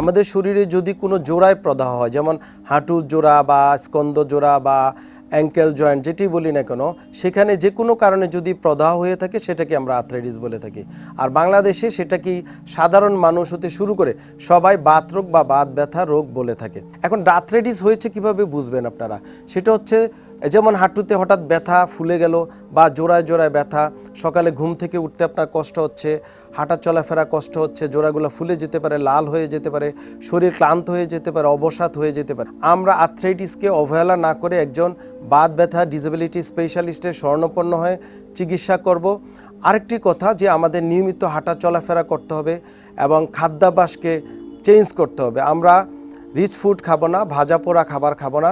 আমাদের শরীরে যদি কোনো জোড়ায় প্রদাহ হয়, যেমন হাঁটুর জোড়া বা স্কন্দ জোড়া বা অ্যাঙ্কেল জয়েন্ট যেটি বলি না কেন, সেখানে যে কোনো কারণে যদি প্রদাহ হয়ে থাকে, সেটাকে আমরা আর্থ্রাইটিস বলে থাকি। আর বাংলাদেশে সেটা কি সাধারণ মানুষ হতে শুরু করে সবাই বাত রোগ বা বাত ব্যথা রোগ বলে থাকে। এখন আর্থ্রাইটিস হয়েছে কীভাবে বুঝবেন আপনারা? সেটা হচ্ছে, যেমন হাঁটুতে হঠাৎ ব্যথা ফুলে গেল বা জোড়ায় জোড়ায় ব্যথা, সকালে ঘুম থেকে উঠতে আপনার কষ্ট হচ্ছে হাঁটা চলাফেরা কষ্ট হচ্ছে, জোড়াগুলো ফুলে যেতে পারে, লাল হয়ে যেতে পারে, শরীর ক্লান্ত হয়ে যেতে পারে, অবসাদ হয়ে যেতে পারে। আমরা আর্থ্রাইটিসকে অবহেলা না করে একজন বাদ ব্যথা ডিসেবিলিটি স্পেশালিস্টের স্বর্ণপন্ন হয়ে চিকিৎসা করব। আরেকটি কথা যে আমাদের নিয়মিত হাঁটা চলাফেরা করতে হবে এবং খাদ্যাভ্যাসকে চেঞ্জ করতে হবে। আমরা রিচ ফুড খাব না, ভাজা পোড়া খাবার খাব না।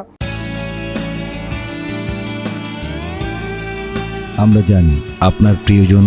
আমরা জানি আপনার প্রিয়জন